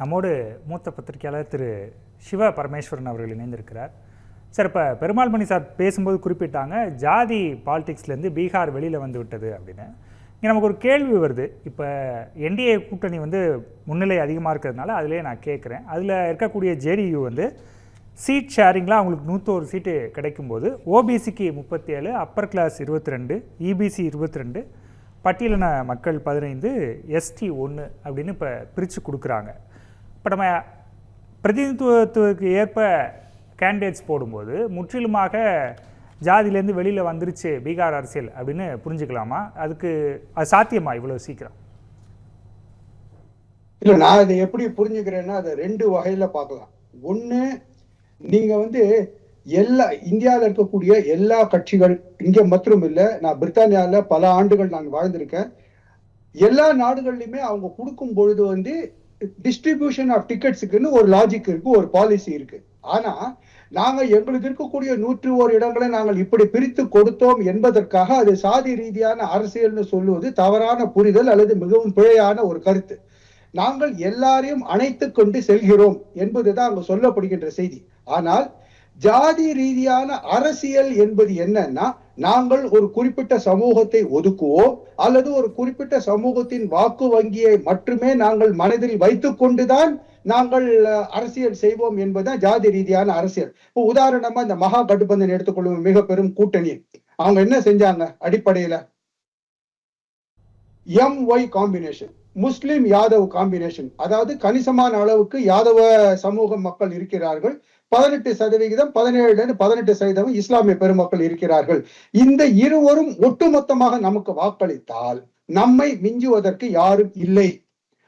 நம்மோடு மூத்த பத்திரிகையாளர் திரு சிவ பரமேஸ்வரன் அவர்கள் இணைந்திருக்கிறார். சார் இப்போ பெருமாள் மணி சார் பேசும்போது குறிப்பிட்டாங்க ஜாதி பாலிடிக்ஸ்லேருந்து பீகார் வெளியில் வந்து விட்டது அப்படின்னு. இங்கே நமக்கு ஒரு கேள்வி வருது. இப்போ என்டிஏ கூட்டணி வந்து முன்னிலை அதிகமாக இருக்கிறதுனால அதிலே நான் கேட்குறேன் அதில் இருக்கக்கூடிய ஜேடியு வந்து சீட் ஷேரிங்கில் அவங்களுக்கு நூற்றோரு சீட்டு கிடைக்கும்போது ஓபிசிக்கு முப்பத்தி ஏழு அப்பர் கிளாஸ் இருபத்தி ரெண்டு இபிசி இருபத்தி ரெண்டு பட்டியலின மக்கள் பதினைந்து எஸ்டி ஒன்று அப்படின்னு இப்போ பிரித்து கொடுக்குறாங்க. இப்போ நம்ம பிரதிநிதித்துவத்துக்கு ஏற்ப கேண்டிடேட்ஸ் போடும்போது முற்றிலுமாக ஜாதியிலேருந்து வெளியில் வந்துருச்சு பீகார் அரசியல் அப்படின்னு புரிஞ்சுக்கலாமா? அதுக்கு அது சாத்தியமா இவ்வளோ சீக்கிரம்? இல்லை நான் இதை எப்படி புரிஞ்சுக்கிறேன்னா அதை ரெண்டு வகையில் பார்க்கலாம். ஒன்று நீங்கள் வந்து எல்லா இந்தியாவில் இருக்கக்கூடிய எல்லா கட்சிகள் இங்கே மற்றும் இல்லை நான் பிரித்தானியாவில் பல ஆண்டுகள் நான் வாழ்ந்திருக்கேன். எல்லா நாடுகள்லையுமே அவங்க கொடுக்கும் பொழுது வந்து டிஸ்ட்ரிபியூஷன் ஆஃப் டிக்கெட்ஸுக்குன்னு ஒரு லாஜிக் இருக்கு ஒரு பாலிசி இருக்கு. ஆனா நாங்க எங்களுக்கு இருக்கக்கூடிய நூற்றி ஓர் இடங்களை நாங்கள் இப்படி பிரித்து கொடுத்தோம் என்பதற்காக அது சாதி ரீதியான அரசியல்னு சொல்லுவது தவறான புரிதல் அல்லது மிகவும் பிழையான ஒரு கருத்து. நாங்கள் எல்லாரையும் அணைத்து கொண்டு செல்கிறோம் என்பதுதான் அங்கு சொல்லப்படுகின்ற செய்தி. ஆனால் ஜாதி ரீதியான அரசியல் என்பது என்னன்னா நாங்கள் ஒரு குறிப்பிட்ட சமூகத்தை ஒதுக்குவோம் அல்லது ஒரு குறிப்பிட்ட சமூகத்தின் வாக்கு வங்கியை மட்டுமே நாங்கள் மனதில் வைத்துக் கொண்டுதான் நாங்கள் அரசியல் செய்வோம் என்பதுதான் ஜாதி ரீதியான அரசியல். இப்போ உதாரணமா இந்த மகா கட்டுபந்தன் எடுத்துக்கொள்ளும் மிக பெரும் கூட்டணி. அவங்க என்ன செஞ்சாங்க அடிப்படையில? M Y combination Muslim Yadav combination அதாவது கணிசமான அளவுக்கு யாதவ சமூக மக்கள் இருக்கிறார்கள். பதினெட்டு சதவிகிதம் பதினேழுலேருந்து பதினெட்டு சதவீதம் இஸ்லாமிய பெருமக்கள் இருக்கிறார்கள். இந்த இருவரும் ஒட்டுமொத்தமாக நமக்கு வாக்களித்தால் நம்மை மிஞ்சுவதற்கு யாரும் இல்லை.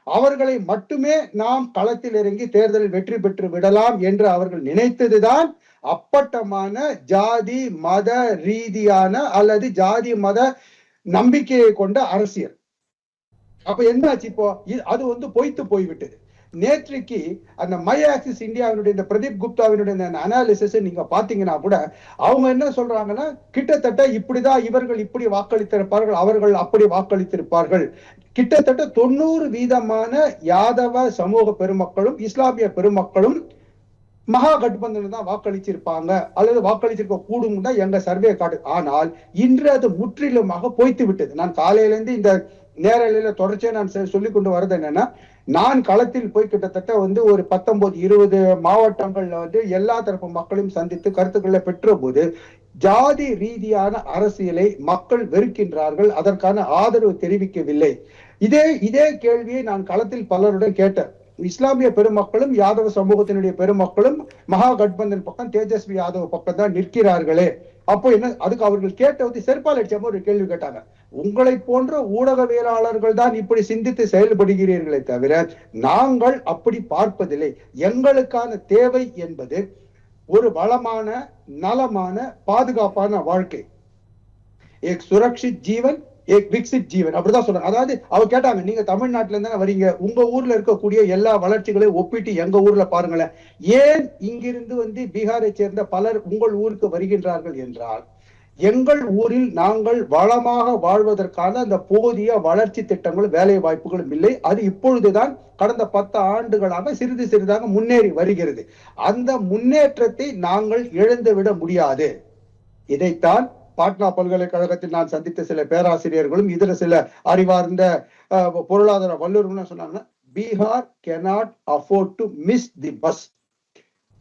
அவர்களை மட்டுமே நாம் களத்தில் இறங்கி தேர்தலில் வெற்றி பெற்று விடலாம் என்று அவர்கள் நினைத்ததுதான் அப்பட்டமான ஜாதி மத ரீதியான அல்லது ஜாதி மத நம்பிக்கையை கொண்ட அரசியல். அப்ப என்னாச்சு இப்போ? அது வந்து பொய்த்து போய்விட்டது. நேற்றுக்கு அந்த மை ஆக்சிஸ் இந்தியாவினுடைய இந்த பிரதீப் குப்தாவினுடைய அந்த அனாலிசிஸ் நீங்க பாத்தீங்கன்னா கூட அவங்க என்ன சொல்றாங்கன்னா கிட்டத்தட்ட இப்படிதான் இவர்கள் இப்படி வாக்களித்திருப்பார்கள் அவர்கள் அப்படி வாக்களித்திருப்பார்கள். கிட்டத்தட்ட தொண்ணூறு வீதமான யாதவ சமூக பெருமக்களும் இஸ்லாமிய பெருமக்களும் மகா கட்பந்தன் தான் வாக்களிச்சிருப்பாங்க. அல்லது வாக்களிச்சிருக்க கூடும் தான் எங்க சர்வே காட்டு ஆனால் இன்று அது முற்றிலுமாக பொய்த்து விட்டது நான் காலையில இருந்து இந்த நேரலையில தொடர்ச்சியா நான் செ- சொல்லிக் கொண்டு வர்றது என்னன்னா நான் களத்தில் போய் கிட்டத்தட்ட வந்து ஒரு பத்தொன்பது இருபது மாவட்டங்கள்ல வந்து எல்லா தரப்பு மக்களையும் சந்தித்து கருத்துக்களை பெற்ற போது ஜாதி ரீதியான அரசியலை மக்கள் வெறுக்கின்றார்கள். அதற்கான ஆதரவு தெரிவிக்கவில்லை. இதே இதே கேள்வியை நான் களத்தில் பலருடன் கேட்டேன். இஸ்லாமிய பெருமக்களும் யாதவ சமூகத்தினுடைய பெருமக்களும் மகா கட்பந்தன் பக்கம் தேஜஸ்வி யாதவ் பக்கம் தான் நிற்கிறார்களே. அப்போ என்ன அதுக்கு அவர்கள் கேட்ட வந்து செருப்பால் அடிச்சாம ஒரு கேள்வி கேட்டாங்க. உங்களை போன்ற ஊடகவியலாளர்கள் தான் இப்படி சிந்தித்து செயல்படுகிறீர்களே தவிர நாங்கள் அப்படி பார்ப்பதில்லை. எங்களுக்கான தேவை என்பது ஒரு வளமான நலமான பாதுகாப்பான வாழ்க்கை. ஏக் சுரக்ஷித் ஜீவன் ஏக் விக்சித் ஜீவன் அப்படிதான் சொல்றாங்க. அதாவது அவ கேட்டாங்க நீங்க தமிழ்நாட்டுல இருந்தானே வரீங்க. உங்க ஊர்ல இருக்கக்கூடிய எல்லா வளர்ச்சிகளையும் ஒப்பிட்டு எங்க ஊர்ல பாருங்களேன். ஏன் இங்கிருந்து வந்து பீகாரை சேர்ந்த பலர் உங்கள் ஊருக்கு வருகின்றார்கள் என்றால் எங்கள் ஊரில் நாங்கள் வளமாக வாழ்வதற்கான அந்த போதிய வளர்ச்சி திட்டங்களும் வேலை வாய்ப்புகளும் இல்லை. அது இப்பொழுதுதான் கடந்த பத்து ஆண்டுகளாக சிறிது சிறிதாக முன்னேறி வருகிறது. அந்த முன்னேற்றத்தை நாங்கள் இழந்துவிட முடியாது. இதைத்தான் பாட்னா பல்கலைக்கழகத்தில் நான் சந்தித்த சில பேராசிரியர்களும் இதர சில அறிவார்ந்த பொருளாதார வல்லுநர்களும் சொன்னாங்கன்னா Bihar cannot afford to miss the bus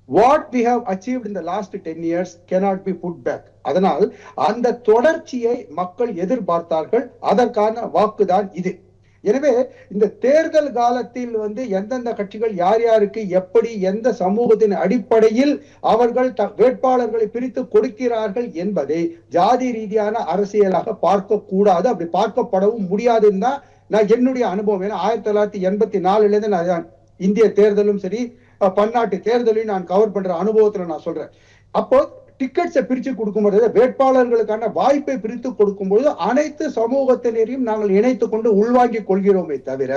what we have achieve in the last 10 years cannot be put அதனால் அந்த தொடர்ச்சியை மக்கள் எதிர்பார்த்தார்கள். அதற்கான வாக்குதான் இது. எனவே இந்த தேர்தல் காலத்தில் வந்து எந்தெந்த கட்சிகள் யார் யாருக்கு எப்படி எந்த சமூகத்தின் அடிப்படையில் அவர்கள் த- வேட்பாளர்களை பிரித்து கொடுக்கிறார்கள் என்பதை ஜாதி ரீதியான அரசியலாக பார்க்க கூடாது அப்படி பார்க்கப்படவும் முடியாதுன்னு தான் நான் என்னுடைய அனுபவம். ஏன்னா ஆயிரத்தி தொள்ளாயிரத்தி எண்பத்தி நாலுல இருந்து நான் இந்திய தேர்தலும் சரி பன்னாட்டு தேர்தலையும் நான் கவர் பண்ற அனுபவத்துல நான் சொல்றேன். அப்போ டிக்கெட்ஸை பிரித்து கொடுக்கும்போது வேட்பாளர்களுக்கான வாய்ப்பை பிரித்து கொடுக்கும்போது அனைத்து சமூகத்தினரையும் நாங்கள் இணைத்து கொண்டு உள்வாங்கிக் கொள்கிறோமே தவிர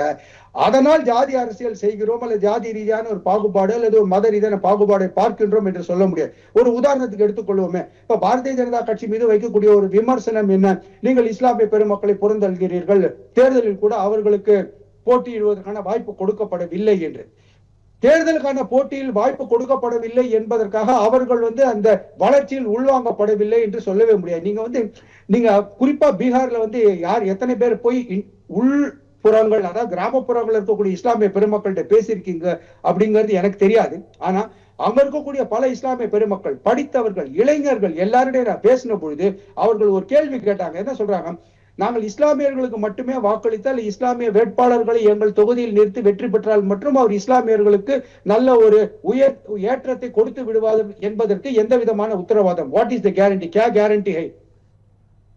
அதனால் ஜாதி அரசியல் செய்கிறோம் அல்லது ஜாதி ரீதியான ஒரு பாகுபாடு அல்லது ஒரு மத ரீதியான பாகுபாடை பார்க்கின்றோம் என்று சொல்ல முடியாது. ஒரு உதாரணத்துக்கு எடுத்துக்கொள்வோமே. இப்ப பாரதிய ஜனதா கட்சி மீது வைக்கக்கூடிய ஒரு விமர்சனம் என்ன? நீங்கள் இஸ்லாமிய பெருமக்களை புறந்தல்கிறீர்கள் தேர்தலில் கூட அவர்களுக்கு போட்டியிடுவதற்கான வாய்ப்பு கொடுக்கப்படவில்லை என்று. தேர்தலுக்கான போட்டியில் வாய்ப்பு கொடுக்கப்படவில்லை என்பதற்காக அவர்கள் வந்து அந்த வளர்ச்சியில் உள்வாங்கப்படவில்லை என்று சொல்லவே முடியாது. நீங்க வந்து நீங்க குறிப்பா பீகார்ல வந்து யார் எத்தனை பேர் போய் உள்புறங்கள் உள் புறங்கள் அதாவது கிராமப்புறங்கள் இருக்கக்கூடிய இஸ்லாமிய பெருமக்கள்கிட்ட பேசியிருக்கீங்க அப்படிங்கிறது எனக்கு தெரியாது. ஆனா அங்க இருக்கக்கூடிய பல இஸ்லாமிய பெருமக்கள் படித்தவர்கள் இளைஞர்கள் எல்லாருடைய நான் பேசின பொழுது அவர்கள் ஒரு கேள்வி கேட்டாங்க. என்ன சொல்றாங்க? நாங்கள் இஸ்லாமியர்களுக்கு மட்டுமே வாக்களித்தால் இஸ்லாமிய வேட்பாளர்களை எங்கள் தொகுதியில் நிறுத்தி வெற்றி பெற்றால் மற்றும் அவர் இஸ்லாமியர்களுக்கு நல்ல ஒரு உயர் ஏற்றத்தை கொடுத்து விடுவார் என்பதற்கு எந்த விதமான உத்தரவாதம் வாட் இஸ் த கேரண்டி கே கேரண்டி ஹை.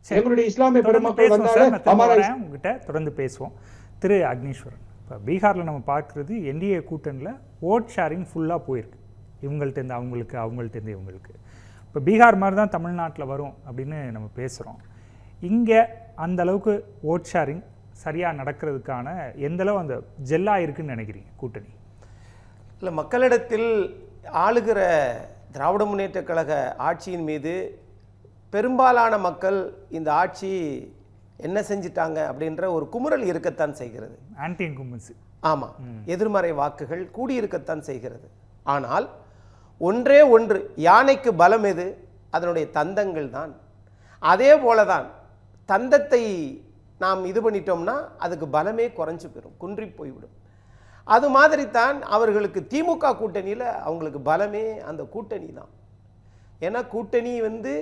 எங்களுடைய இஸ்லாமிய பெருமக்கள் பேசுவோம் வந்தாலே சார். நான் திரும்ப அமரா வரேன் உங்ககிட்ட தொடர்ந்து பேசுவோம். திரு அக்னீஸ்வரன் இப்போ பீகாரில் நம்ம பார்க்குறது என்டிஏ கூட்டணியில் ஓட் ஷேரிங் ஃபுல்லாக போயிருக்கு. இவங்கள்ட்டேருந்து அவங்களுக்கு அவங்கள்ட்டேருந்து இவங்களுக்கு. இப்போ பீகார் மாதிரி தான் தமிழ்நாட்டில் வரும் அப்படின்னு நம்ம பேசுகிறோம் இங்கே அந்த அளவுக்கு ஓட் ஷேரிங் சரியாக நடக்கிறதுக்கான எந்த அளவு அந்த ஜெல்லாக இருக்குன்னு நினைக்கிறீங்க கூட்டணி? இல்லை மக்களிடத்தில் ஆளுகிற திராவிட முன்னேற்றக் கழக ஆட்சியின் மீது பெரும்பாலான மக்கள் இந்த ஆட்சி என்ன செஞ்சிட்டாங்க அப்படின்ற ஒரு குமுறல் இருக்கத்தான் செய்கிறது. ஆன்டி இன்கும்பன்சி ஆமாம் எதிர்மறை வாக்குகள் கூடியிருக்கத்தான் செய்கிறது. ஆனால் ஒன்றே ஒன்று யானைக்கு பலம் எது? அதனுடைய தந்தங்கள் தான். அதே போல தான் தந்தத்தை நாம் இது பண்ணிட்டோம்னா அதுக்கு பலமே குறைஞ்சு போயிடும் குன்றி போய்விடும். அது மாதிரி தான் அவர்களுக்கு திமுக கூட்டணியில் அவங்களுக்கு பலமே அந்த கூட்டணி தான். ஏன்னா கூட்டணி வந்து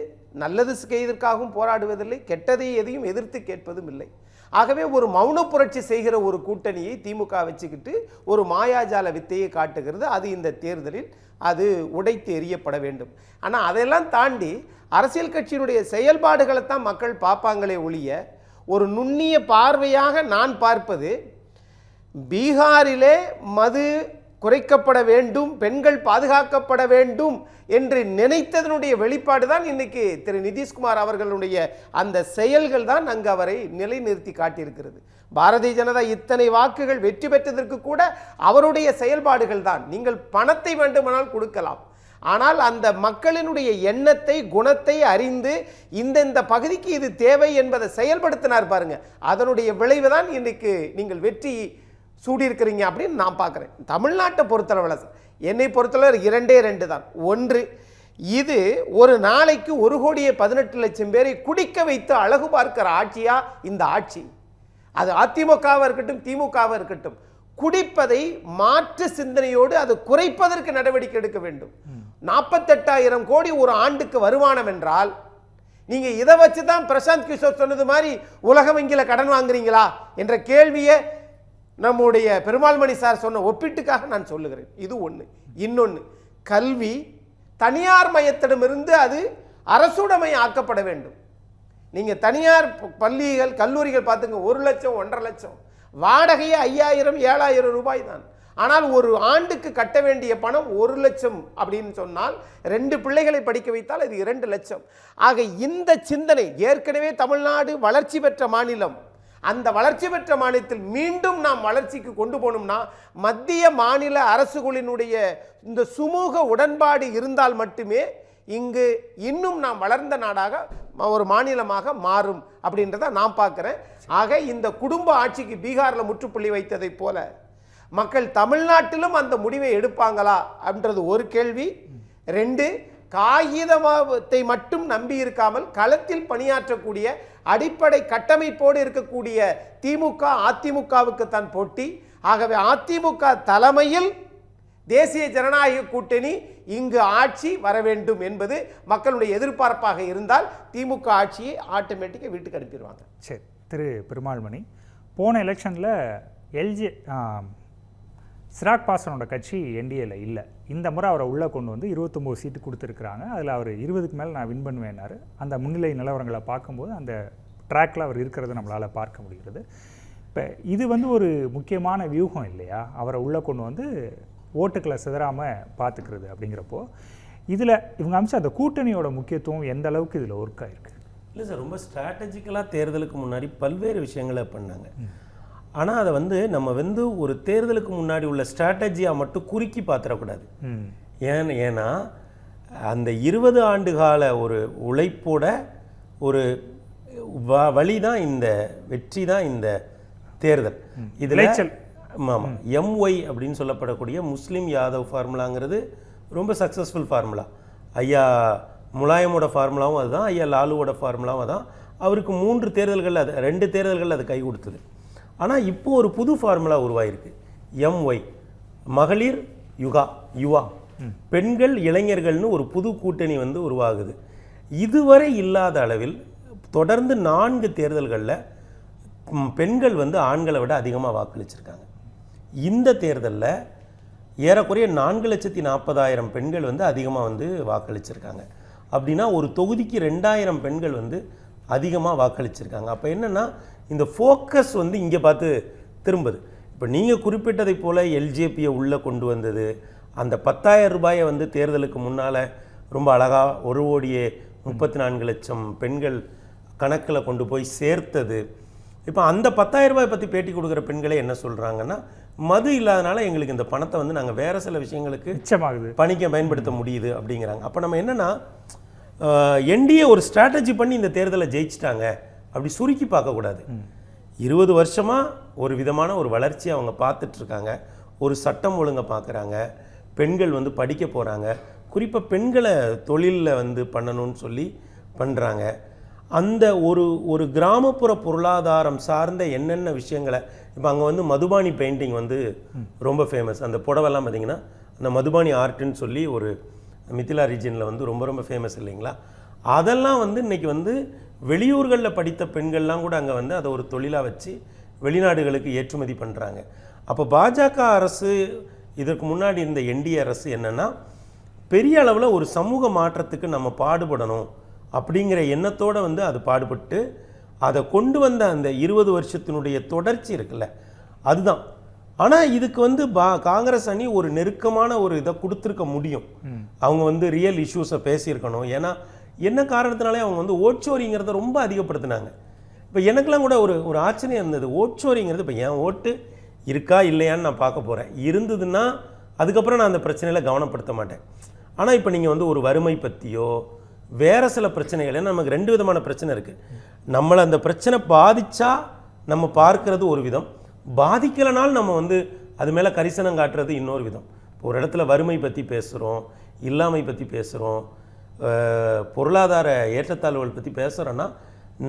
நல்லது செய்வதற்காகவும் போராடுவதில்லை கெட்டதை எதையும் எதிர்த்து கேட்பதும் இல்லை. ஆகவே ஒரு மௌன புரட்சி செய்கிற ஒரு கூட்டணியை திமுக வச்சுக்கிட்டு ஒரு மாயாஜால வித்தையை காட்டுகிறது. அது இந்த தேர்தலில் அது உடைத்து எறியப்பட வேண்டும். ஆனால் அதையெல்லாம் தாண்டி அரசியல் கட்சியினுடைய செயல்பாடுகளை தான் மக்கள் பார்ப்பாங்களே ஒழிய ஒரு நுண்ணிய பார்வையாக நான் பார்ப்பது பீகாரிலே மது குறைக்கப்பட வேண்டும் பெண்கள் பாதுகாக்கப்பட வேண்டும் என்று நினைத்ததனுடைய வெளிப்பாடு தான் இன்னைக்கு திரு நிதிஷ்குமார் அவர்களுடைய அந்த செயல்கள் தான் அங்கு அவரை நிலைநிறுத்தி காட்டியிருக்கிறது. பாரதிய ஜனதா இத்தனை வாக்குகள் வெற்றி பெற்றதற்கு கூட அவருடைய செயல்பாடுகள் தான். நீங்கள் பணத்தை வேண்டுமானால் கொடுக்கலாம். ஆனால் அந்த மக்களினுடைய எண்ணத்தை குணத்தை அறிந்து இந்தந்த பகுதிக்கு இது தேவை என்பதை செயல்படுத்தினார் பாருங்க. அதனுடைய விளைவு தான் இன்னைக்கு நீங்கள் வெற்றி சூடியிருக்கிறீங்க அப்படின்னு நான் பார்க்குறேன். தமிழ்நாட்டை பொறுத்தளவில் சார், என்னை பொறுத்தளவு இரண்டே ரெண்டு தான். ஒன்று இது ஒரு நாளைக்கு ஒரு கோடியே பதினெட்டு லட்சம் பேரை குடிக்க வைத்து அழகு பார்க்கிற ஆட்சியா? இந்த ஆட்சி. அது அதிமுகவாக இருக்கட்டும் திமுகவாக இருக்கட்டும். குடிப்பதை மாற்று சிந்தனையோடு அது குறைப்பதற்கு நடவடிக்கை எடுக்க வேண்டும். நாற்பத்தெட்டாயிரம் கோடி ஒரு ஆண்டுக்கு வருமானம் என்றால் நீங்க இதை வச்சு தான் பிரசாந்த் கிஷோர் சொன்னது மாதிரி உலக வங்கியில் கடன் வாங்குறீங்களா? என்ற கேள்வியை நம்முடைய பெருமாள்மணி சார் சொன்ன ஒப்பீட்டுக்காக நான் சொல்லுகிறேன். இது ஒன்று இன்னொன்று கல்வி தனியார் மையத்திடமிருந்து அது அரசுடைமை ஆக்கப்பட வேண்டும். நீங்கள் தனியார் பள்ளிகள் கல்லூரிகள் பார்த்துங்க ஒரு லட்சம் ஒன்றரை லட்சம். வாடகையே ஐயாயிரம் ஏழாயிரம் ரூபாய் தான். ஆனால் ஒரு ஆண்டுக்கு கட்ட வேண்டிய பணம் ஒரு லட்சம் அப்படின்னு சொன்னால் ரெண்டு பிள்ளைகளை படிக்க வைத்தால் அது இரண்டு லட்சம். ஆக இந்த சிந்தனை ஏற்கனவே தமிழ்நாடு வளர்ச்சி பெற்ற மாநிலம். அந்த வளர்ச்சி பெற்ற மாநிலத்தில் மீண்டும் நாம் வளர்ச்சிக்கு கொண்டு போகணும்னா மத்திய மாநில அரசுகளினுடைய இந்த சுமூக உடன்பாடு இருந்தால் மட்டுமே இங்கு இன்னும் நாம் வளர்ந்த நாடாக ஒரு மாநிலமாக மாறும் அப்படின்றத நான் பார்க்குறேன். ஆக இந்த குடும்ப ஆட்சிக்கு பீகாரில் முற்றுப்புள்ளி வைத்ததைப் போல மக்கள் தமிழ்நாட்டிலும் அந்த முடிவை எடுப்பாங்களா அப்படின்றது ஒரு கேள்வி. ரெண்டு காகிதத்தை மட்டும் நம்பி இருக்காமல் களத்தில் பணியாற்றக்கூடிய அடிப்படை கட்டமைப்போடு இருக்கக்கூடிய திமுக அதிமுகவுக்கு தான் போட்டி. ஆகவே அதிமுக தலைமையில் தேசிய ஜனநாயக கூட்டணி இங்கு ஆட்சி வர வேண்டும் என்பது மக்களுடைய எதிர்பார்ப்பாக இருந்தால் திமுக ஆட்சியை ஆட்டோமேட்டிக்காக வீட்டுக்கு அனுப்பிடுவாங்க. சரி திரு பெருமாள்மணி போன எலெக்ஷனில் எல்ஜி சிராக் பாசனோட கட்சி என்டிஏல இல்லை. இந்த முறை அவரை உள்ளே கொண்டு வந்து இருபத்தொம்போது சீட்டு கொடுத்துருக்குறாங்க. அதில் அவர் இருபதுக்கு மேலே நான் வின் பண்ணுவேன்னாரு அந்த முன்னிலை நிலவரங்களை பார்க்கும்போது அந்த ட்ராக்ல அவர் இருக்கிறத நம்மளால் பார்க்க முடிகிறது. இப்போ இது வந்து ஒரு முக்கியமான வியூகம் இல்லையா? அவரை உள்ளே கொண்டு வந்து ஓட்டுக்களை சிதறாமல் பார்த்துக்கிறது அப்படிங்கிறப்போ இதில் இவங்க அமிச்ச அந்த கூட்டணியோட முக்கியத்துவம் எந்த அளவுக்கு இதில் ஒர்க் ஆயிருக்கு? இல்லை சார் ரொம்ப ஸ்ட்ராட்டஜிக்கலாக தேர்தலுக்கு முன்னாடி பல்வேறு விஷயங்களை பண்ணாங்க. ஆனால் அதை வந்து நம்ம வந்து ஒரு தேர்தலுக்கு முன்னாடி உள்ள ஸ்ட்ராட்டஜியாக மட்டும் குறுக்கி பார்த்துடக்கூடாது ஏன் ஏன்னா அந்த இருபது ஆண்டு கால ஒரு உழைப்போட ஒரு வ வழி தான் இந்த வெற்றி தான் இந்த தேர்தல். இதில் ஆமாம். எம்ஒய் அப்படின்னு சொல்லப்படக்கூடிய முஸ்லீம் யாதவ் ஃபார்முலாங்கிறது ரொம்ப சக்ஸஸ்ஃபுல் ஃபார்முலா ஐயா முலாயமோட ஃபார்முலாவும் அதுதான் ஐயா லாலுவோட ஃபார்முலாவும் அதான். அவருக்கு மூன்று தேர்தல்கள் அது ரெண்டு தேர்தல்கள் அது கை கொடுத்தது. ஆனால் இப்போ ஒரு புது ஃபார்முலா உருவாயிருக்கு. எம்ஒய் மகளிர் யுகா யுவா. பெண்கள் இளைஞர்கள்னு ஒரு புது கூட்டணி வந்து உருவாகுது. இதுவரை இல்லாத அளவில் தொடர்ந்து நான்கு தேர்தல்களில் பெண்கள் வந்து ஆண்களை விட அதிகமாக வாக்களிச்சிருக்காங்க. இந்த தேர்தலில் ஏறக்குறைய நான்கு லட்சத்தி நாற்பதாயிரம் பெண்கள் வந்து அதிகமாக வந்து வாக்களிச்சிருக்காங்க. அப்படின்னா ஒரு தொகுதிக்கு ரெண்டாயிரம் பெண்கள் வந்து அதிகமாக வாக்களிச்சிருக்காங்க. அப்போ என்னென்னா இந்த ஃபோக்கஸ் வந்து இங்கே பார்த்து திரும்புது. இப்போ நீங்கள் குறிப்பிட்டதைப் போல் எல்ஜேபியை உள்ளே கொண்டு வந்தது அந்த பத்தாயிரம் ரூபாயை வந்து தேர்தலுக்கு முன்னால் ரொம்ப அழகாக ஒரு கோடியே முப்பத்தி நான்கு லட்சம் பெண்கள் கணக்கில் கொண்டு போய் சேர்த்தது. இப்போ அந்த பத்தாயிரம் ரூபாய் பற்றி பேட்டி கொடுக்குற பெண்களே என்ன சொல்கிறாங்கன்னா மது இல்லாதனால எங்களுக்கு இந்த பணத்தை வந்து நாங்கள் வேறு சில விஷயங்களுக்கு மிச்சமாகுது. பணிக்க பயன்படுத்த முடியுது அப்படிங்கிறாங்க. அப்போ நம்ம என்னன்னா என்டிஏ ஒரு ஸ்ட்ராட்டஜி பண்ணி இந்த தேர்தலை ஜெயிச்சிட்டாங்க. அப்படி சுருக்கி பார்க்கக்கூடாது இருபது வருஷமாக ஒரு விதமான ஒரு வளர்ச்சி அவங்க பார்த்துட்டு இருக்காங்க. ஒரு சட்டம் ஒழுங்கை பார்க்குறாங்க. பெண்கள் வந்து படிக்க போகிறாங்க குறிப்பாக பெண்களை தொழிலில் வந்து பண்ணணும்னு சொல்லி பண்ணுறாங்க அந்த ஒரு ஒரு கிராமப்புற பொருளாதாரம் சார்ந்த என்னென்ன விஷயங்களை இப்போ அங்கே வந்து மதுபானி பெயிண்டிங் வந்து ரொம்ப ஃபேமஸ் அந்த புடவெல்லாம் பார்த்தீங்கன்னா அந்த மதுபானி ஆர்ட்னு சொல்லி ஒரு மிथिला ரீஜனில் வந்து ரொம்ப ரொம்ப ஃபேமஸ் இல்லைங்களா? அதெல்லாம் வந்து இன்னைக்கு வந்து வெளியூர்களில் படித்த பெண்கள்லாம் கூட அங்கே வந்து அதை ஒரு தொழிலாக வச்சு வெளிநாடுகளுக்கு ஏற்றுமதி பண்ணுறாங்க அப்போ பாஜக அரசு இதற்கு முன்னாடி இருந்த என்டிஏ அரசு என்னென்னா பெரிய அளவில் ஒரு சமூக மாற்றத்துக்கு நம்ம பாடுபடணும் அப்படிங்கிற எண்ணத்தோடு வந்து அது பாடுபட்டு அதை கொண்டு வந்த அந்த இருபது வருஷத்தினுடைய தொடர்ச்சி இருக்குல்ல அதுதான். ஆனால் இதுக்கு வந்து பா காங்கிரஸ் அணி ஒரு நெருக்கமான ஒரு இதை கொடுத்துருக்க முடியும். அவங்க வந்து ரியல் இஷ்யூஸை பேசியிருக்கணும். ஏன்னா என்ன காரணத்தினாலே அவங்க வந்து ஓட்சோரிங்கிறத ரொம்ப அதிகப்படுத்தினாங்க. இப்போ எனக்கெல்லாம் கூட ஒரு ஒரு ஆச்சரியம் இருந்தது. ஓட்சோரிங்கிறது இப்போ என் ஓட்டு இருக்கா இல்லையான்னு நான் பார்க்க போகிறேன் இருந்ததுன்னா அதுக்கப்புறம் நான் அந்த பிரச்சனையில் கவனப்படுத்த மாட்டேன். ஆனால் இப்போ நீங்கள் வந்து ஒரு வறுமை பற்றியோ வேறு சில பிரச்சனைகள் ஏன்னா நமக்கு ரெண்டு விதமான பிரச்சனை இருக்குது நம்மளை அந்த பிரச்சனை பாதித்தா நம்ம பார்க்கறது ஒரு விதம். பாதிக்கலைனாலும் நம்ம வந்து அது மேலே கரிசனம் காட்டுறது இன்னொரு விதம். ஒரு இடத்துல வறுமை பற்றி பேசுகிறோம் இல்லாமை பற்றி பேசுகிறோம் பொருளாதார ஏற்றத்தாழ்வுகள் பற்றி பேசுகிறோன்னா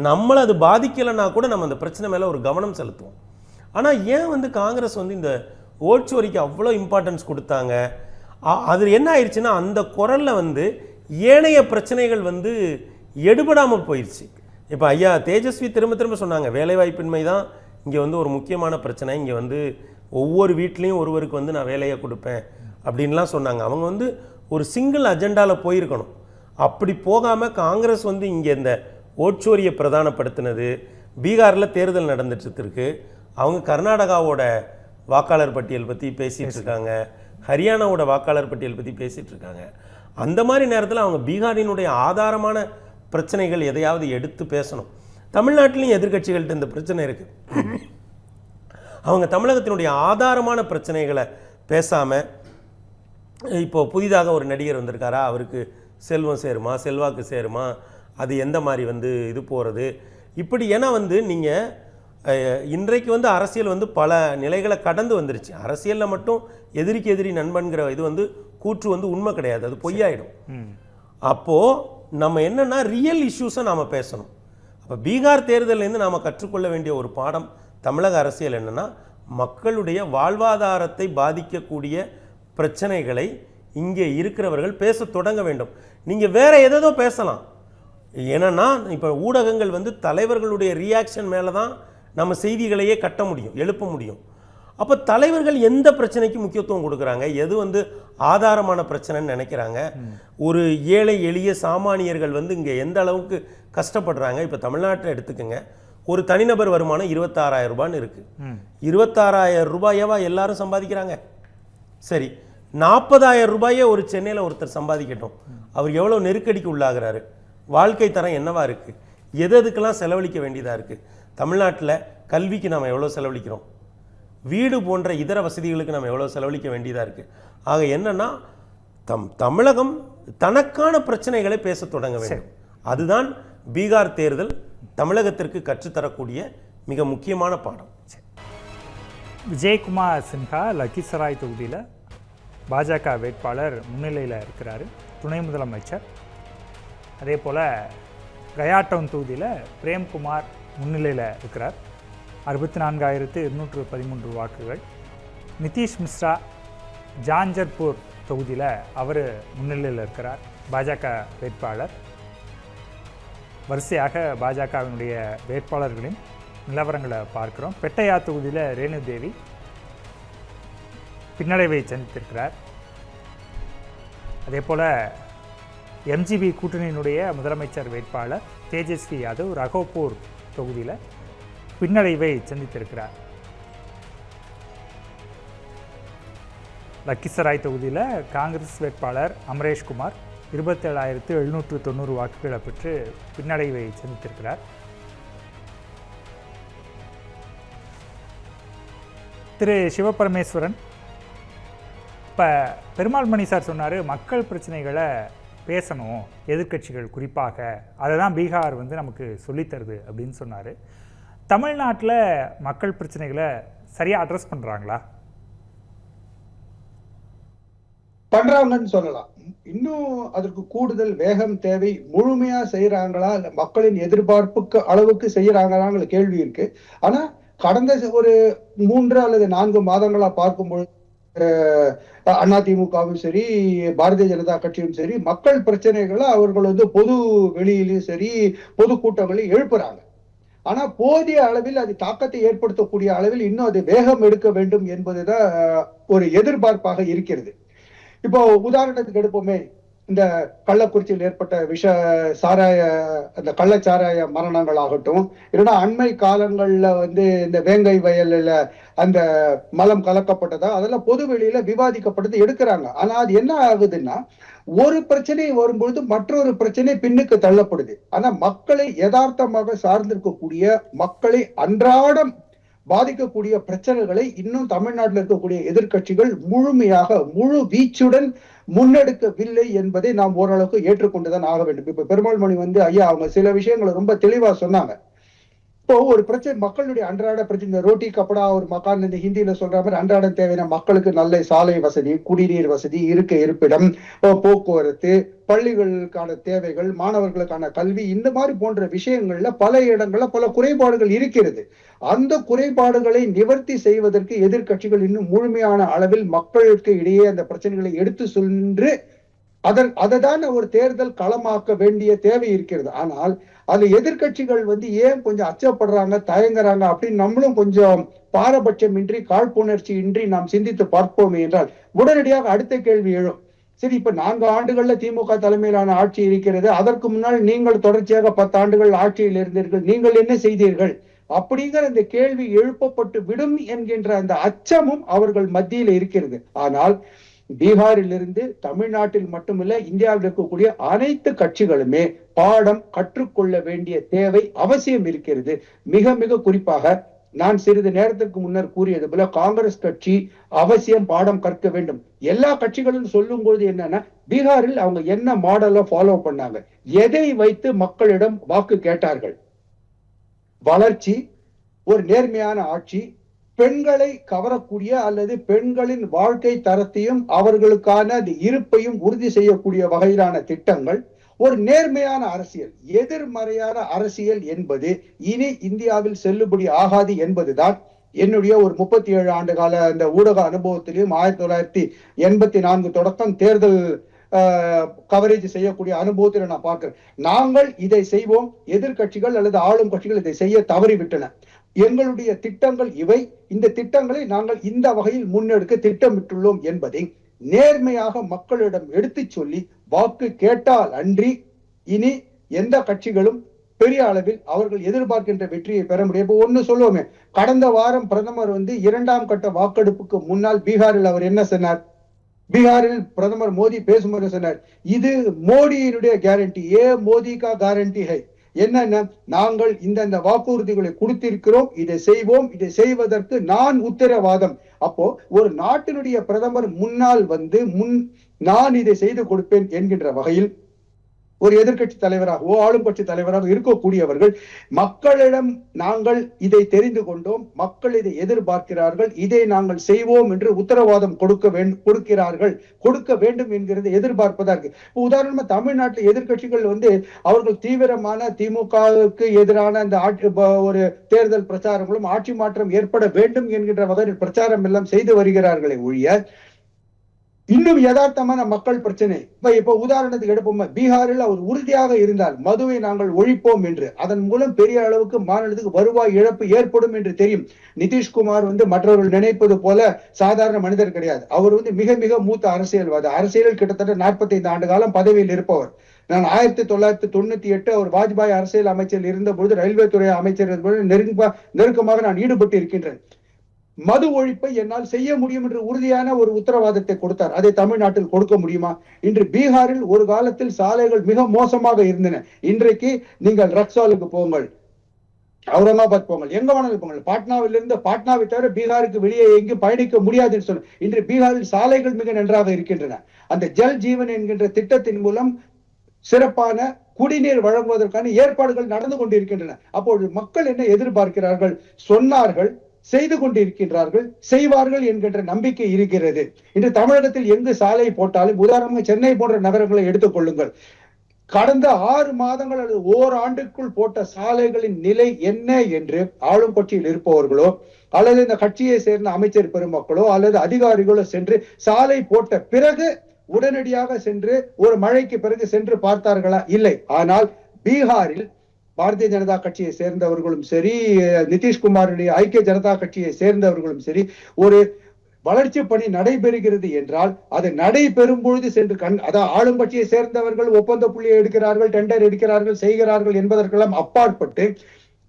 நம்மளை அது பாதிக்கலைன்னா கூட நம்ம அந்த பிரச்சனை மேலே ஒரு கவனம் செலுத்துவோம். ஆனால் ஏன் வந்து காங்கிரஸ் வந்து இந்த ஓட்சோரிக்கு அவ்வளோ இம்பார்ட்டன்ஸ் கொடுத்தாங்க? அ- அது என்ன ஆயிடுச்சுன்னா அந்த குரலில் வந்து ஏனைய பிரச்சனைகள் வந்து எடுபடாமல் போயிடுச்சு இப்போ ஐயா தேஜஸ்வி திரும்ப திரும்ப சொன்னாங்க வேலைவாய்ப்பின்மை தான் இங்கே வந்து ஒரு முக்கியமான பிரச்சனை. இங்கே வந்து ஒவ்வொரு வீட்லேயும் ஒருவருக்கு வந்து நான் வேலையை கொடுப்பேன் அப்படின்லாம் சொன்னாங்க. அவங்க வந்து ஒரு சிங்கிள் அஜெண்டாவில் போயிருக்கணும். அப்படி போகாமல் காங்கிரஸ் வந்து இங்கே இந்த ஓட்சோரியை பிரதானப்படுத்தினது. பீகாரில் தேர்தல் நடந்துட்டு இருக்கு அவங்க கர்நாடகாவோட வாக்காளர் பட்டியல் பற்றி பேசிட்டு இருக்காங்க. ஹரியானாவோட வாக்காளர் பட்டியல் பற்றி பேசிட்டு இருக்காங்க. அந்த மாதிரி நேரத்தில் அவங்க பீகாரினுடைய ஆதாரமான பிரச்சனைகள் எதையாவது எடுத்து பேசணும். தமிழ்நாட்டிலையும் எதிர்க்கட்சிகள்கிட்ட இந்த பிரச்சனை இருக்கு. அவங்க தமிழகத்தினுடைய ஆதாரமான பிரச்சனைகளை பேசாமல் இப்போ புதிதாக ஒரு நடிகர் வந்திருக்காரா? அவருக்கு செல்வம் சேருமா செல்வாக்கு சேருமா அது எந்த மாதிரி வந்து இது போகிறது இப்படி ஏன்னா வந்து நீங்கள் இன்றைக்கு வந்து அரசியல் வந்து பல நிலைகளை கடந்து வந்துருச்சு. அரசியலில் மட்டும் எதிரிக்கு எதிரி நண்பன்கிற இது வந்து கூற்று வந்து உண்மை கிடையாது. அது பொய்யாயிடும். அப்போது நம்ம என்னன்னா ரியல் இஷ்யூஸை நாம் பேசணும். அப்போ பீகார் தேர்தலேருந்து நாம் கற்றுக்கொள்ள வேண்டிய ஒரு பாடம் தமிழக அரசியல் என்னன்னா மக்களுடைய வாழ்வாதாரத்தை பாதிக்கக்கூடிய பிரச்சனைகளை இங்கே இருக்கிறவர்கள் பேசத் தொடங்க வேண்டும். நீங்கள் வேற எதேதோ பேசலாம். ஏன்னா இப்போ ஊடகங்கள் வந்து தலைவர்களுடைய ரியாக்ஷன் மேலே தான் நம்ம செய்திகளையே கட்ட முடியும் எழுப்ப முடியும். அப்போ தலைவர்கள் எந்த பிரச்சனைக்கு முக்கியத்துவம் கொடுக்குறாங்க? எது வந்து ஆதாரமான பிரச்சனைன்னு நினைக்கிறாங்க? ஒரு ஏழை எளிய சாமானியர்கள் வந்து இங்கே எந்த அளவுக்கு கஷ்டப்படுறாங்க? இப்போ தமிழ்நாட்டில் எடுத்துக்கோங்க. ஒரு தனிநபர் வருமானம் இருபத்தாறாயிரம் ரூபான்னு இருக்குது இருபத்தாறாயிரம் ரூபாயவா எல்லாரும் சம்பாதிக்கிறாங்க? சரி. நாற்பதாயிரம் ரூபாயே ஒரு சென்னையில் ஒருத்தர் சம்பாதிக்கட்டும். அவர் எவ்வளோ நெருக்கடிக்கு உள்ளாகிறாரு. வாழ்க்கை தரம் என்னவா இருக்குது எது எதுக்கெல்லாம் செலவழிக்க வேண்டியதாக இருக்குது தமிழ்நாட்டில் கல்விக்கு நாம் எவ்வளோ செலவழிக்கிறோம்? வீடு போன்ற இதர வசதிகளுக்கு நம்ம எவ்வளோ செலவழிக்க வேண்டியதாக இருக்குது ஆக என்னன்னா தம் தமிழகம் தனக்கான பிரச்சனைகளை பேசத் தொடங்க வேண்டும். அதுதான் பீகார் தேர்தல் தமிழகத்திற்கு கற்றுத்தரக்கூடிய மிக முக்கியமான பாடம். விஜயகுமார் சின்ஹா லக்கிசராய் தொகுதியில் பாஜக வேட்பாளர் முன்னிலையில் இருக்கிறாரு துணை முதலமைச்சர். அதே போல் கயாட்டவுன் தொகுதியில் பிரேம்குமார் முன்னிலையில் இருக்கிறார். அறுபத்தி நான்காயிரத்து இருநூற்று பதிமூன்று வாக்குகள். நிதிஷ் மிஸ்ரா ஜாஞ்சர்பூர் தொகுதியில் அவர் முன்னிலையில் இருக்கிறார் பாஜக வேட்பாளர். வரிசையாக பாஜகவினுடைய வேட்பாளர்களின் நிலவரங்களை பார்க்கிறோம். பெட்டையா தொகுதியில் ரேணு தேவி பின்னடைவை சந்தித்திருக்கிறார். அதே போல் எம்ஜிபி கூட்டணியினுடைய முதலமைச்சர் வேட்பாளர் தேஜஸ்வி யாதவ் ரகோபூர் தொகுதியில் பின்னடைவை சந்தித்திருக்கிறார். லக்கிசராய் தொகுதியில் காங்கிரஸ் வேட்பாளர் அமரேஷ்குமார் இருபத்தேழாயிரத்து எழுநூற்று தொண்ணூறு வாக்குகளை பெற்று பின்னடைவை சந்தித்திருக்கிறார். திரு சிவபரமேஸ்வரன் இப்போ பெருமாள் மணி சார் சொன்னார் மக்கள் பிரச்சனைகளை பேசணும் எதிர்க்கட்சிகள் குறிப்பாக. அதை தான் பீகார் வந்து நமக்கு சொல்லித்தருது அப்படின்னு சொன்னார். தமிழ்நாட்டில் மக்கள் பிரச்சனைகளை சரியாக அட்ரஸ் பண்ணுறாங்களா பண்றாங்கன்னு சொல்லலாம். இன்னும் அதற்கு கூடுதல் வேகம் தேவை முழுமையா செய்யறாங்களா இல்ல மக்களின் எதிர்பார்ப்புக்கு அளவுக்கு செய்யறாங்களாங்கிற கேள்வி இருக்கு. ஆனா கடந்த ஒரு மூன்று அல்லது நான்கு மாதங்களா பார்க்கும்பொழுது அதிமுகவும் சரி பாரதிய ஜனதா கட்சியும் சரி மக்கள் பிரச்சனைகளை அவர்கள் வந்து பொது வெளியிலும் சரி பொது கூட்டங்களையும் எழுப்புறாங்க. ஆனா போதிய அளவில் அது தாக்கத்தை ஏற்படுத்தக்கூடிய அளவில் இன்னும் அது வேகம் எடுக்க வேண்டும் என்பதுதான் ஒரு எதிர்பார்ப்பாக இருக்கிறது. இப்போ உதாரணத்துக்கு எடுப்போமே இந்த கள்ளக்குறிச்சியில் ஏற்பட்ட விஷ சாராய அந்த கள்ளச்சாராய மரணங்கள் ஆகட்டும் இல்லைன்னா அண்மை காலங்கள்ல வந்து இந்த வேங்கை வயலில் அந்த மலம் கலக்கப்பட்டதா அதெல்லாம் பொது வெளியில விவாதிக்கப்பட்டது எடுக்கிறாங்க. ஆனா அது என்ன ஆகுதுன்னா ஒரு பிரச்சனை வரும்பொழுது மற்றொரு பிரச்சனை பின்னுக்கு தள்ளப்படுது. ஆனா மக்களை யதார்த்தமாக சார்ந்திருக்கக்கூடிய மக்களை அன்றாடம் பாதிக்கக்கூடிய பிரச்சனைகளை இன்னும் தமிழ்நாட்டில் இருக்கக்கூடிய எதிர்க்கட்சிகள் முழுமையாக முழு வீச்சுடன் முன்னெடுக்கவில்லை என்பதை நாம் ஓரளவுக்கு ஏற்றுக்கொண்டுதான் ஆக வேண்டும். இப்ப பெருமாள் மணி வந்து ஐயா அவங்க சில விஷயங்களை ரொம்ப தெளிவா சொன்னாங்க. இப்போ ஒரு பிரச்சனை மக்களுடைய அன்றாட பிரச்சனை ரோட்டி கப்படா ஒரு மக்கான் இந்த ஹிந்தியில சொல்ற மாதிரி அன்றாட தேவையான மக்களுக்கு நல்ல சாலை வசதி குடிநீர் வசதி இருக்க இருப்பிடம் போக்குவரத்து பள்ளிகளுக்கான தேவைகள் மாணவர்களுக்கான கல்வி இந்த மாதிரி போன்ற விஷயங்கள்ல பல இடங்கள்ல பல குறைபாடுகள் இருக்கிறது. அந்த குறைபாடுகளை நிவர்த்தி செய்வதற்கு எதிர்க்கட்சிகள் இன்னும் முழுமையான அளவில் மக்களுக்கு இடையே அந்த பிரச்சனைகளை எடுத்து சென்று அதன் அதை தான் ஒரு தேர்தல் களமாக்க வேண்டிய தேவை இருக்கிறது. ஆனால் அது எதிர்க்கட்சிகள் வந்து ஏன் கொஞ்சம் அச்சப்படுறாங்க தயங்குறாங்க அப்படின்னு நம்மளும் கொஞ்சம் பாரபட்சமின்றி காழ்ப்புணர்ச்சி இன்றி நாம் சிந்தித்து பார்ப்போமே என்றால் உடனடியாக அடுத்த கேள்வி எழும். சரி இப்ப நான்கு ஆண்டுகள்ல திமுக தலைமையிலான ஆட்சி இருக்கிறது அதற்கு முன்னால் நீங்கள் தொடர்ச்சியாக பத்து ஆண்டுகள் ஆட்சியில் இருந்தீர்கள் நீங்கள் என்ன செய்தீர்கள்? அப்படிங்கிற அந்த கேள்வி எழுப்பப்பட்டு விடும் என்கின்ற அந்த அச்சமும் அவர்கள் மத்தியில் இருக்கிறது. ஆனால் பீகாரிலிருந்து தமிழ்நாட்டில் மட்டுமல்ல இந்தியாவில் இருக்கக்கூடிய அனைத்து கட்சிகளுமே பாடம் கற்றுக்கொள்ள வேண்டிய தேவை அவசியம் இருக்கிறது. மிக மிக குறிப்பாக நான் சிறிது நேரத்திற்கு முன்னர் கூறியது போல காங்கிரஸ் கட்சி அவசியம் பாடம் கற்க வேண்டும். எல்லா கட்சிகளும் சொல்லும் பொழுது என்னன்னா பீகாரில் அவங்க என்ன மாடலை ஃபாலோ பண்ணாங்க? எதை வைத்து மக்களிடம் வாக்கு கேட்டார்கள்? வளர்ச்சி ஒரு நேர்மையான ஆட்சி பெண்களை கவரக்கூடிய அல்லது பெண்களின் வாழ்க்கை தரத்தையும் அவர்களுக்கான இருப்பையும் உறுதி செய்யக்கூடிய வகையிலான திட்டங்கள் ஒரு நேர்மையான அரசியல். எதிர்மறையான அரசியல் என்பது இனி இந்தியாவில் செல்லுபடி ஆகாது என்பதுதான் என்னுடைய ஒரு முப்பத்தி ஏழு ஆண்டு கால அந்த ஊடக அனுபவத்திலையும் ஆயிரத்தி தொள்ளாயிரத்தி எண்பத்தி நான்கு தொடக்கம் தேர்தல் கவரேஜ் செய்யக்கூடிய அனுபவத்தில் நான் பார்க்கிறேன். நாங்கள் இதை செய்வோம். எதிர்க்கட்சிகள் அல்லது ஆளும் கட்சிகள் இதை செய்ய தவறிவிட்டன. எங்களுடைய திட்டங்கள் இவை. இந்த திட்டங்களை நாங்கள் இந்த வகையில் முன்னெடுக்க திட்டமிட்டுள்ளோம் என்பதை நேர்மையாக மக்களிடம் எடுத்துச் சொல்லி வாக்கு கேட்டால் அன்றி இனி எந்த கட்சிகளும் பெரிய அளவில் அவர்கள் எதிர்பார்க்கின்ற வெற்றியை பெற முடியும். இப்போ ஒண்ணு சொல்லுவோமே கடந்த வாரம் பிரதமர் வந்து இரண்டாம் கட்ட வாக்கெடுப்புக்கு முன்னால் பீகாரில் அவர் என்ன சொன்னார்? பீகாரில் பிரதமர் மோடி பேசும்போது சொன்னார்? இது மோடியினுடைய கேரண்டி ஏ மோடி கா கேரண்டி ஹை? என்னென்ன? நாங்கள் இந்தந்த வாக்குறுதிகளை கொடுத்திருக்கிறோம் இதை செய்வோம் இதை செய்வதற்கு நான் உத்தரவாதம். அப்போ ஒரு நாட்டினுடைய பிரதமர் முன்னால் வந்து முன் நான் இதை செய்து கொடுப்பேன் என்கின்ற வகையில் ஒரு எதிர்கட்சி தலைவராகவோ ஆளும் கட்சி தலைவராக இருக்கக்கூடியவர்கள் மக்களிடம் நாங்கள் இதை தெரிந்து கொண்டோம் மக்கள் இதை எதிர்பார்க்கிறார்கள் இதை நாங்கள் செய்வோம் என்று உத்தரவாதம் கொடுக்க வேண்டும் கொடுக்கிறார்கள் கொடுக்க வேண்டும் என்கிறது எதிர்பார்ப்பதா இருக்கு. உதாரணமா தமிழ்நாட்டில் எதிர்கட்சிகள் வந்து அவர்கள் தீவிரமான திமுகவுக்கு எதிரான அந்த ஆட்சி ஒரு தேர்தல் பிரச்சாரங்களும் ஆட்சி மாற்றம் ஏற்பட வேண்டும் என்கின்ற வகையில் பிரச்சாரம் எல்லாம் செய்து வருகிறார்களே ஒழிய இன்னும் யதார்த்தமான மக்கள் பிரச்சனை. இப்ப இப்ப உதாரணத்துக்கு எடுப்போம் பீகாரில் அவர் உறுதியாக இருந்தால் மதுவை நாங்கள் ஒழிப்போம் என்று. அதன் மூலம் பெரிய அளவுக்கு மாநிலத்துக்கு வருவாய் இழப்பு ஏற்படும் என்று தெரியும். நிதிஷ்குமார் வந்து மற்றவர்கள் நினைப்பது போல சாதாரண மனிதர் கிடையாது. அவர் வந்து மிக மிக மூத்த அரசியல்வாதி. அரசியலில் கிட்டத்தட்ட 45 ஆண்டு காலம் பதவியில் இருப்பவர். நான் ஆயிரத்தி தொள்ளாயிரத்தி தொண்ணூத்தி எட்டு அவர் வாஜ்பாய் அரசியல் அமைச்சர் இருந்த பொழுது ரயில்வே துறை அமைச்சர் நெருங்க நெருக்கமாக நான் ஈடுபட்டு இருக்கின்றேன் மது ஒழிப்பை என்னால் செய்ய முடியும் என்று உறுதியான ஒரு உத்தரவாதத்தை கொடுத்தார். அதை தமிழ்நாட்டில் கொடுக்க முடியுமா? இன்று பீகாரில் ஒரு காலத்தில் சாலைகள் மிக மோசமாக இருந்தன. இன்றைக்கு நீங்கள் ரக்சாலுக்கு போங்கள். அவுரங்காபாத் போங்கள். எங்க வேணாலும் போங்கள். பாட்னாவில் இருந்து பாட்னாவை தவிர பீகாருக்கு வெளியே எங்கும் பயணிக்க முடியாதுன்னு சொன்ன இன்று பீகாரில் சாலைகள் மிக நன்றாக இருக்கின்றன. அந்த ஜல் ஜீவன் என்கின்ற திட்டத்தின் மூலம் சிறப்பான குடிநீர் வழங்குவதற்கான ஏற்பாடுகள் நடந்து கொண்டிருக்கின்றன. அப்பொழுது மக்கள் என்ன எதிர்பார்க்கிறார்கள்? சொன்னார்கள் செய்து கொண்டிருக்கின்றார்கள் செய்வார்கள் என்கின்ற நம்பிக்கை இருக்கிறது. இன்று தமிழகத்தில் எங்கு சாலை போட்டாலும் உதாரணமாக சென்னை போன்ற நகரங்களை எடுத்துக்கொள்ளுங்கள் கடந்த ஆறு மாதங்கள் அல்லது ஓராண்டுக்குள் போட்ட சாலைகளின் நிலை என்ன என்று ஆளும் கட்சியில் இருப்பவர்களோ அல்லது இந்த கட்சியை சேர்ந்த அமைச்சர் பெருமக்களோ அல்லது அதிகாரிகளோ சென்று சாலை போட்ட பிறகு உடனடியாக சென்று ஒரு மழைக்கு பிறகு சென்று பார்த்தார்களா? இல்லை. ஆனால் பீகாரில் பாரதிய ஜனதா கட்சியை சேர்ந்தவர்களும் சரி நிதிஷ்குமாருடைய ஐக்கிய ஜனதா கட்சியை சேர்ந்தவர்களும் சரி ஒரு வளர்ச்சி பணி நடைபெறுகிறது என்றால் அது நடைபெறும் பொழுது சென்று கண் அதாவது ஆளும் கட்சியை சேர்ந்தவர்கள் ஒப்பந்த புள்ளியை எடுக்கிறார்கள் டெண்டர் எடுக்கிறார்கள் செய்கிறார்கள் என்பதற்கெல்லாம் அப்பாற்பட்டு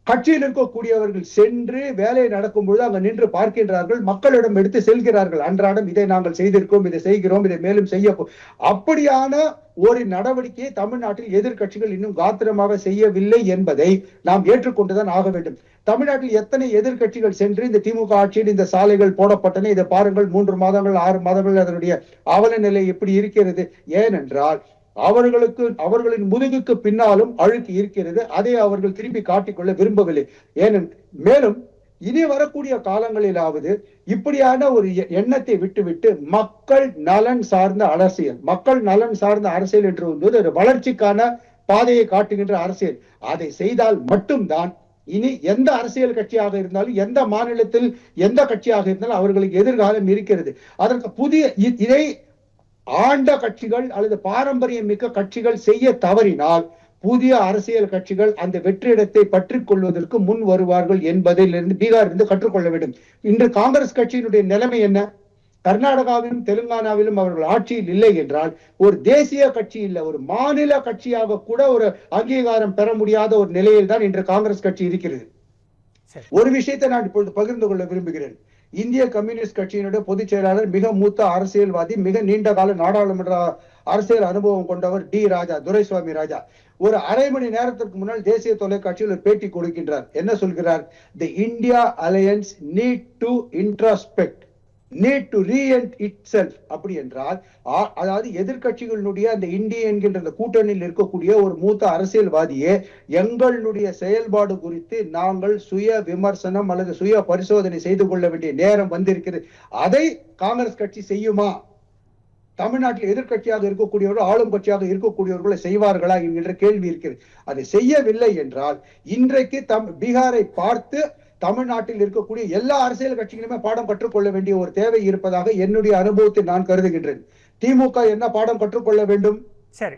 கட்சியில் இருக்கக்கூடியவர்கள் சென்று வேலை நடக்கும் பொழுது அங்க நின்று பார்க்கின்றார்கள் மக்களிடம் எடுத்து செல்கிறார்கள் அன்றாடம் இதை நாங்கள் செய்திருக்கோம் இதை செய்கிறோம் இதை மேலும் செய்ய அப்படியான ஒரு நடவடிக்கையை தமிழ்நாட்டில் எதிர்கட்சிகள் இன்னும் காத்திரமாக செய்யவில்லை என்பதை நாம் ஏற்றுக்கொண்டுதான் ஆக வேண்டும். தமிழ்நாட்டில் எத்தனை எதிர்கட்சிகள் சென்று இந்த திமுக ஆட்சியில் இந்த சாலைகள் போடப்பட்டன? இதை பாருங்கள் மூன்று மாதங்கள் ஆறு மாதங்கள் அதனுடைய அவல நிலை எப்படி இருக்கிறது? ஏனென்றால் அவர்களுக்கு அவர்களின் முதுகுக்கு பின்னாலும் அழுக்கு இருக்கிறது. அதை அவர்கள் திரும்பி காட்டிக்கொள்ள விரும்பவில்லை. ஏனென் மேலும் இனி வரக்கூடிய காலங்களிலாவது இப்படியான ஒரு எ- எண்ணத்தை விட்டுவிட்டு மக்கள் நலன் சார்ந்த அரசியல் மக்கள் நலன் சார்ந்த அரசியல் என்று வரும்போது ஒரு வளர்ச்சிக்கான பாதையை காட்டுகின்ற அரசியல். அதை செய்தால் மட்டும்தான் இனி எந்த அரசியல் கட்சியாக இருந்தாலும் எந்த மாநிலத்தில் எந்த கட்சியாக இருந்தாலும் அவர்களுக்கு எதிர்காலம் இருக்கிறது. அதற்கு புதிய இ- இதை ஆண்ட கட்சிகள் அல்லது பாரம்பரியம் மிக்க கட்சிகள் செய்ய தவறினால் புதிய அரசியல் கட்சிகள் அந்த வெற்றிடத்தை பற்றிக் கொள்வதற்கு முன் வருவார்கள் என்பதிலிருந்து பீகார் இருந்து கற்றுக்கொள்ள வேண்டும். இன்று காங்கிரஸ் கட்சியினுடைய நிலைமை என்ன? கர்நாடகாவிலும் தெலுங்கானாவிலும் அவர்கள் ஆட்சியில் இல்லை என்றால் ஒரு தேசிய கட்சி இல்ல ஒரு மாநில கட்சியாக கூட ஒரு அங்கீகாரம் பெற முடியாத ஒரு நிலையில் தான் இன்று காங்கிரஸ் கட்சி இருக்கிறது. ஒரு விஷயத்தை நான் இப்பொழுது பகிர்ந்து கொள்ள விரும்புகிறேன். இந்திய கம்யூனிஸ்ட் கட்சியினுடைய பொதுச் செயலாளர் மிக மூத்த அரசியல்வாதி மிக நீண்ட கால நாடாளுமன்ற அரசியல் அனுபவம் கொண்டவர் டி ராஜா துரைசுவாமி ராஜா. ஒரு அரை மணி நேரத்திற்கு முன்னால் தேசிய தொலைக்காட்சியில் ஒரு பேட்டி கொடுக்கின்றார். என்ன சொல்கிறார்? The India alliance need to introspect need to reorient itself அப்படி என்றால் அதாவது எதிர்கட்சிகளுடைய அந்த இந்திய என்கின்ற அந்த கூட்டணியில் இருக்கக்கூடிய ஒரு மூத்த அரசியல்வாதியே எங்களுடைய செயல்பாடு குறித்து நாங்கள் சுய விமர்சனம் அல்லது சுய பரிசோதனை செய்து கொள்ள வேண்டிய நேரம் வந்திருக்கிறது. அதை காங்கிரஸ் கட்சி செய்யுமா? தமிழ்நாட்டில் எதிர்க்கட்சியாக இருக்கக்கூடியவர்கள் ஆளும் கட்சியாக இருக்கக்கூடியவர்களை செய்வார்களா என்கின்ற கேள்வி இருக்கிறது. அதை செய்யவில்லை என்றால் இன்றைக்கு தம் பீகாரை பார்த்து தமிழ்நாட்டில் இருக்கக்கூடிய எல்லா அரசியல் கட்சிகளுமே பாடம் கற்றுக்கொள்ள வேண்டிய ஒரு தேவை இருப்பதாக என்னுடைய அனுபவத்தை நான் கருதுகின்றேன். திமுக என்ன பாடம் கற்றுக்கொள்ள வேண்டும்? சரி.